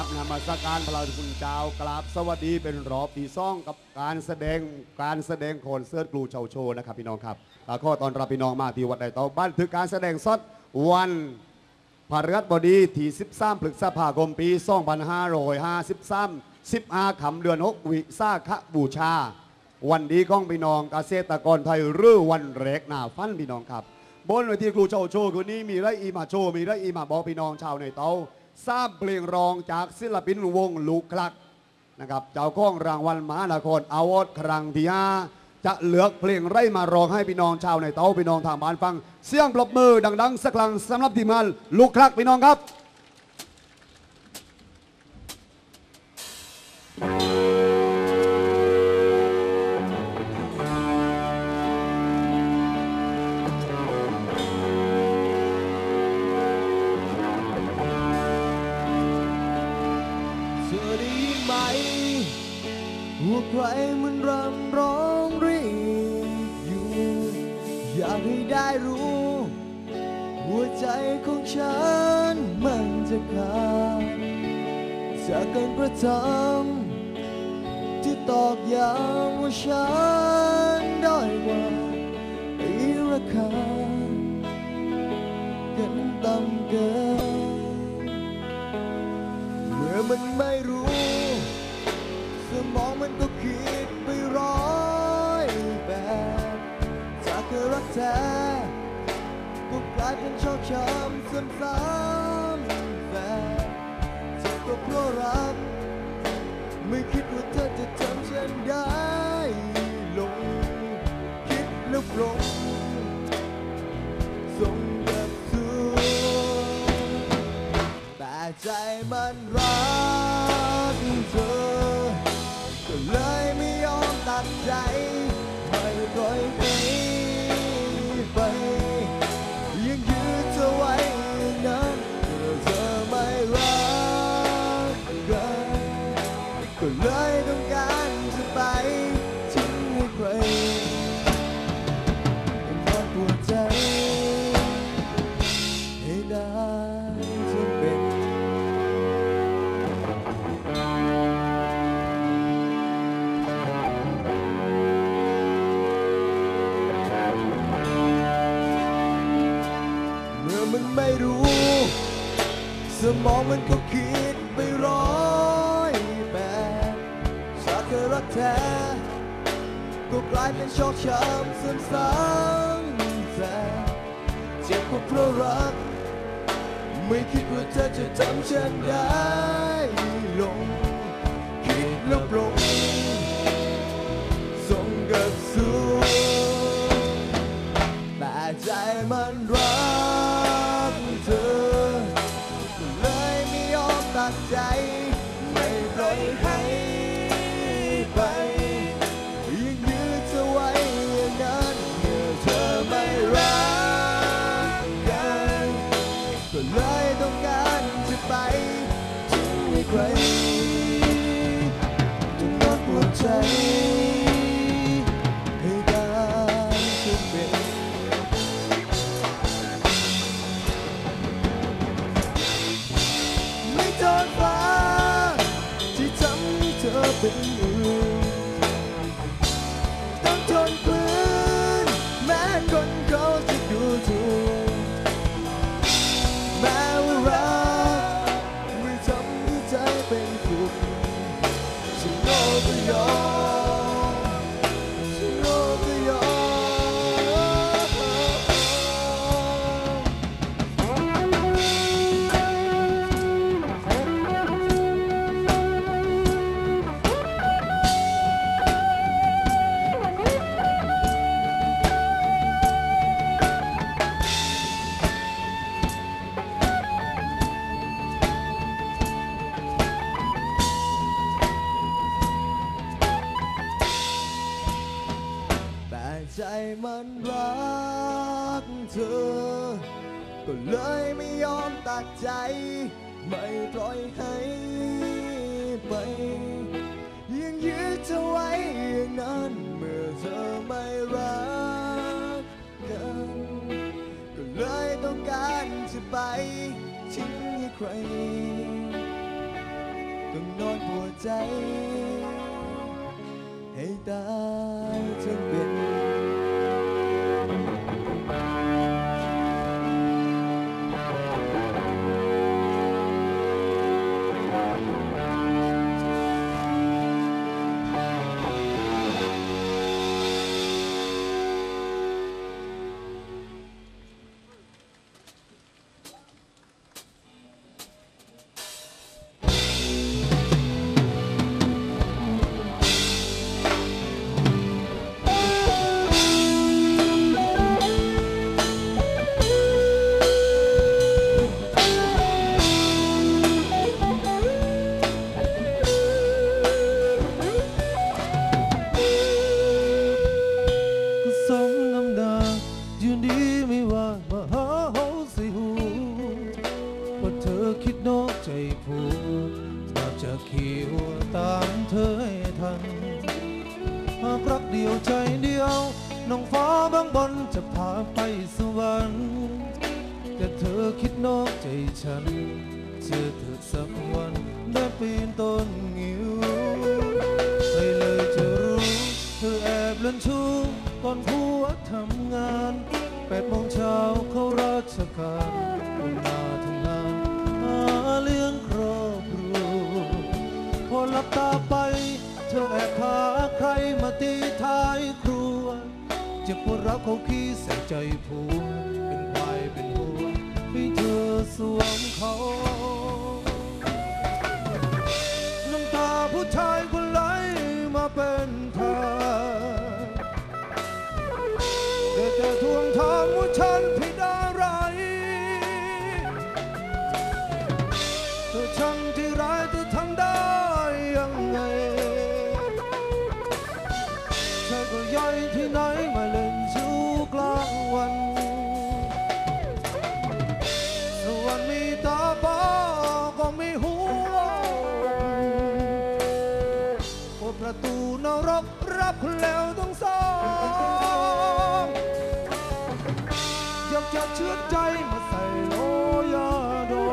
าสการากราบสวัสดีเป็นรอบที่ซ่องกับการแสดงการแสดงคอนเสิร์ตกลูเชาโชว์นะครับพี่น้องครับแล้วก็ตอนรับพี่น้องมาที่วัดไดเตาบันทึกการแสดงสดวันพฤหัสบดีที่ 13พฤษภาคมปี2553 15คำเดือน6วิสาขบูชา วันดีของพี่น้องเกษตรกรไทยรือวันแรกหน้าฟันพี่น้องครับ บนเวทีครูโชว์โชว์คืนนี้มีไรอีมาโชว์มีไรอีมาบอกพี่น้องชาวในเตา ทราบเพลงรองจากศิลปินวงลูกคลักนะครับเจ้าของรางวัลมหานครอาวอดครั้งที่ห้าจะเลือกเพลงไรมารองให้พี่น้องชาวในเตาพี่น้องทางบ้านฟัง เสียงปรบมือดังๆ สักครั้งสำหรับทีมงานลูกคลักพี่น้องครับ ใครมันรำร้องเรียกอยู่ อยากให้ได้รู้ หัวใจของฉันมันจะขาดจากการกระทำที่ตอกย้ำว่าฉันด้อยกว่าอ้ราคากันต่ำเกินเมื่อมันไม่รู้ มองมันก็คิดไปร้อยแบบจากเคยรักแท้ก็กลายเป็นชอบช้ำซ้ำๆแต่เจ็บก็เพราะรัก ไม่คิดว่าเธอจะทำฉันได้ลง คิดแล้วปลงส่งแบบสูแต่ใจมันรัก ไม่รู้ สมองมันก็คิดไปร้อยแบบจากเคยรักแท้ก็กลายเป็นชอกช้ำซ้ำๆแต่เจ็บก็เพราะรัก ไม่คิดว่าเธอจะทำฉันได้ลง คิดล้วปลง ง เธอไว้อย่างนั้นเมื่อเธอไม่รักกันก็เลยต้องการจะไปทิ้งให้ใครต้องนอนปวดใจให้ตาย บางบนจะพาไปสวรรค์แต่เธอคิดนอกใจฉันเชื่อเธอสักวันได้ปีนต้นงิ้วไปเลยจะรู้ เธอแอบเล่นชู้ก่อนผัวทำงานแปดโมงเช้าเข้าราชการคนมาทำงานหาเลี้ยงครอบครัวพอหลับตาไป เธอแอบพาใครมาตีท้ายครัว จะพัวดรักเขาขี้ใส่ใจผัวเป็นควายเป็นหัวให้เธอสวมเขาน้ำตาผู้ชายคนไหลมาเป็น ประตูนรกรับแล้วต้องสองอยากจะเชื่อใจมาใส่โลยาดอ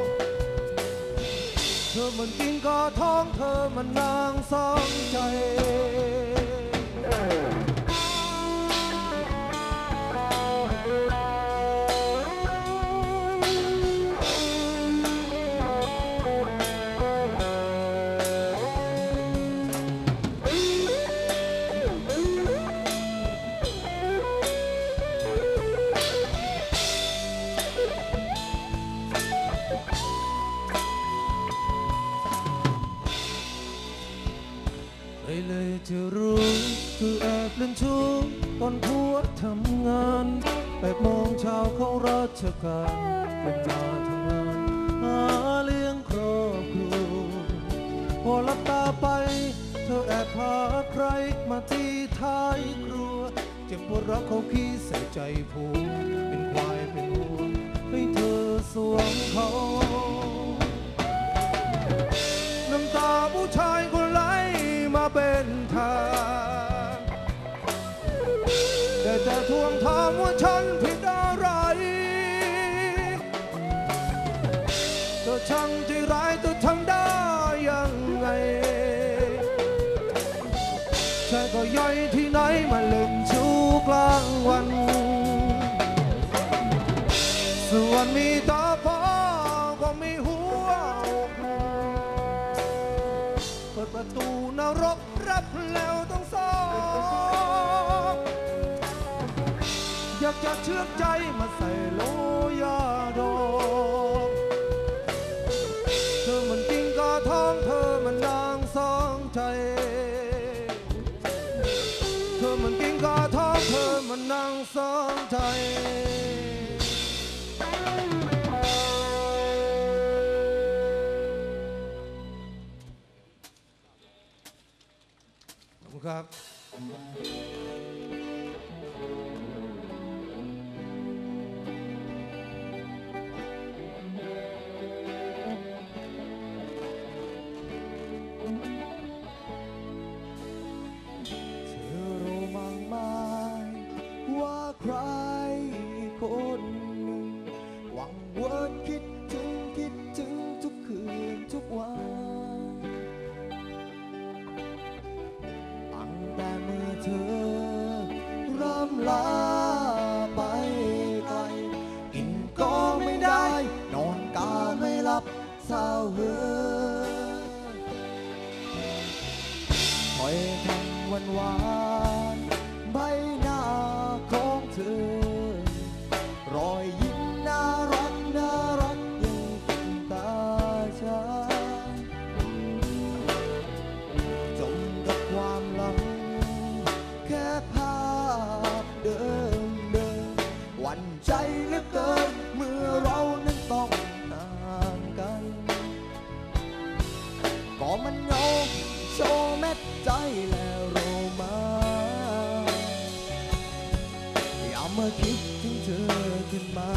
งเธอมันกินก็ท้องเธอมันนางสองใจ อลับตาไป เธอแอบพาใครมาที่ท้ายครัว เจ็บปวดรักเขาขี้ใส่ใจผัวเป็นควายเป็นหัวให้เธอสวมเขาน้ำตาผู้ชายคนไหลมาเป็นทางแต่จะทวงถามว่าฉันผิดอะไรเธอช่างที่ร้าย ที่ไหนมาเล่นชู้กลางวัน ส่วนมีตาพอก็มีหัวเปิดประตูนรกรับแล้วต้องสองอยากจะเชื่อใจมาใส่โลยา อบคุณครับเธอรู้มั้งไหมว่าใครคนหนึ่งหวังวนคิดถึงคิดถึงทุกคืนทุกวัน เมื่อคิดถึงเธอขึ้นมา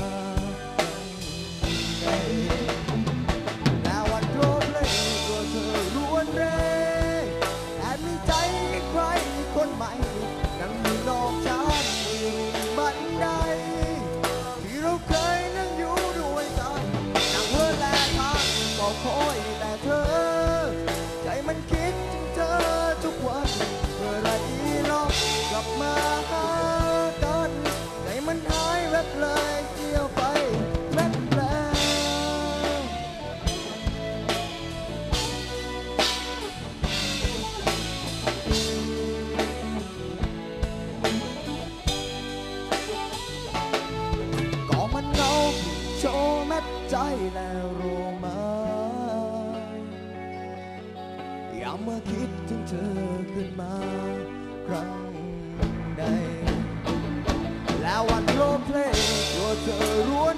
ยามเมื่อคิดถึงเธอขึ้นมา ครั้งใด แล้ววันโลเพลงตัวเธอรู้